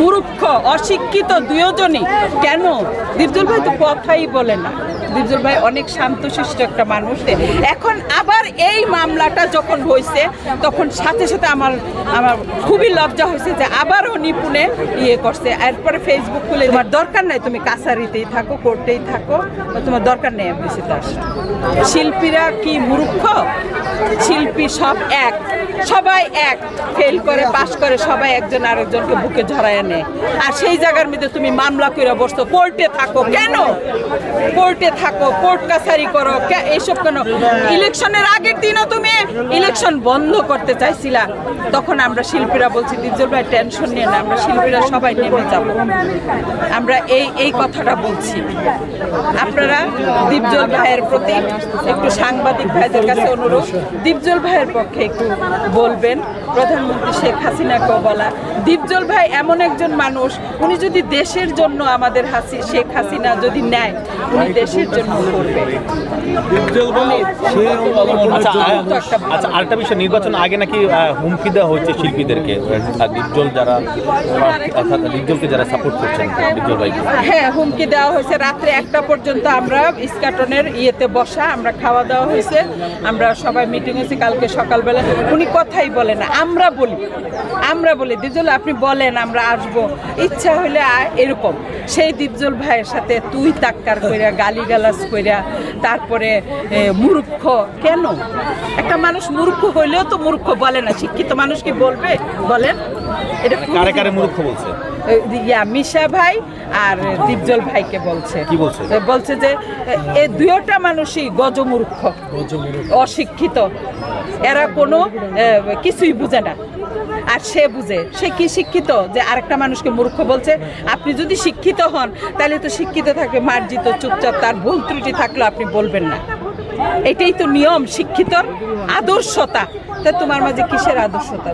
মূর্খ, অশিক্ষিত দুজনই কেন? দীপজল ভাই তো কথাই বলে না। দীপজল ভাই অনেক শান্ত শান্তশিষ্ট একটা মানুষ। এখন আবার এই মামলাটা যখন হয়েছে তখন সাথে সাথে আমার আমার খুবই লজ্জা হয়েছে যে আবারও নিপুণে ইয়ে করছে। এরপরে ফেসবুক খুলে তোমার দরকার নাই, তুমি কাছারিতেই থাকো, কোর্টেই থাকো, তোমার দরকার নেই আসো শিল্পীরা কি মূর্খ? শিল্পী সব এক, সবাই এক। ফেল করে পাশ করে, সবাই একজন আরেকজনকে বুকে ঝরায় নেয় আর সেই জায়গার মধ্যে তুমি মামলা করে বসতো কোর্টে থাকো। কেন? কোর্টে থাকো, কোর্ট কাছারি করো এইসব কেন? ইলেকশনের আগের দিনও তুমি ইলেকশন বন্ধ করতে চাইছিলা। তখন আমরা শিল্পীরা বলছি দিজল ভাই টেনশন নিয়ে না, আমরা শিল্পীরা সবাই নেমে যাব। আমরা এই এই কথাটা বলছি। আপনারা দীপজল ভাইয়ের প্রতি একটু সাংবাদিক ভাইদের কাছে অনুরোধ। দীপজল ভাইয়ের পক্ষে একটু বলবেন। প্রধানমন্ত্রী শেখ হাসিনাকেও বলা। দীপজল ভাই এমন একজন মানুষ উনি যদি দেশের জন্য আমাদের হাসি শেখ হাসিনা যদি নেয় উনি দেশের জন্য করবে। আচ্ছা আ- তো একটা ভালো- আচ্ছা আরেকটা বিষয় নির্বাচন আগে নাকি হুমকি দেওয়া হচ্ছে শিল্পীদেরকে? আহ, ডিপজল যারা অর্থাৎ ডিপজলকে যারা সাপোর্ট করছেন ডিপজল ভাইকে হ্যাঁ হুমকি দেওয়া হয়েছে। রাত্রে একটা পর্যন্ত আমরা ইস্কাটনের ইয়েতে বসা আমরা খাওয়া দাওয়া হয়েছে আমরা সবাই মিটিং হয়েছি কালকে সকালবেলা উনি কথাই বলে না। আমরা বলি আমরা বলি দিজল আপনি বলেন আমরা আসব। ইচ্ছা হলে আ- এরকম। সেই দীপজল ভাইয়ের সাথে তুই তাক্কার কইরা গালি গালাজ কইরা তারপরে মূর্খ। কেন? একটা মানুষ মূর্খ হইলেও তো মূর্খ বলে না। শিক্ষিত মানুষ কি বলবে? বলেন। এটা কারে কারে মূর্খ বলছে? ইয়া মিশা ভাই আর দীপজল ভাইকে বলছে। কি বলছে? বলছে যে এই দুইটা মানুষই গজমূর্খ অশিক্ষিত। এরা কোনো কিছুই বুঝে না। আর সে বুঝে। সে কি শিক্ষিত? যে আরেকটা মানুষকে মূর্খ বলছে আপনি যদি শিক্ষিত হন তাহলে তো শিক্ষিত থাকে মার্জিত চুপচাপ তার ভুল ত্রুটি থাকলে আপনি বলবেন না। এটাই তো নিয়ম, শিক্ষিতর আদর্শতা। তা তোমার মাঝে কিসের আদর্শতা?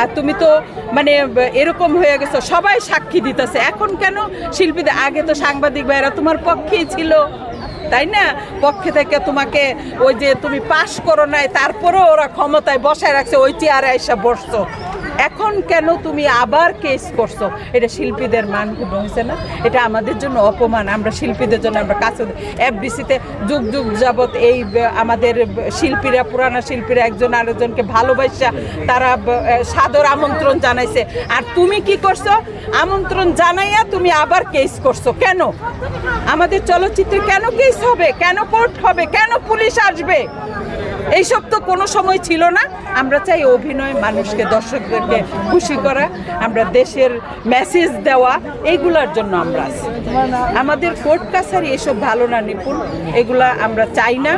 আর তুমি তো মানে এরকম হয়ে গেছো, সবাই সাক্ষী দিতেছে। এখন কেন? শিল্পীদের, আগে তো সাংবাদিক ভাইরা তোমার পক্ষেই ছিল। তাই না? পক্ষে থেকে তোমাকে ওই যে তুমি পাশ করো নাই, তারপরেও ওরা ক্ষমতায় বসায় রাখছে, ওই চেয়ারে এসে বসছো। এখন কেন তুমি আবার কেস করছ? এটা শিল্পীদের মান হয়েছে না? এটা আমাদের জন্য অপমান। আমরা শিল্পীদের জন্য আমরা কাছে এফডিসিতে যুগ যুগ যাবৎ এই আমাদের শিল্পীরা, পুরানা শিল্পীরা একজন আরেকজনকে ভালোবাসা, তারা সাদর আমন্ত্রণ জানাইছে। আর তুমি কি করছ? আমন্ত্রণ জানাইয়া তুমি আবার কেস করছ। কেন? আমাদের চলচ্চিত্রে কেন কেস হবে? কেন কোর্ট হবে? কেন পুলিশ আসবে? এইসব তো কোনো সময় ছিল না। আমরা চাই অভিনয় মানুষকে, দর্শকদেরকে খুশি করা, আমরা দেশের মেসেজ দেওয়া এইগুলার জন্য আমরা আছি। আমাদের কোর্ট কাছারি এসব ভালো না, নিপুণ। এগুলা আমরা চাই না।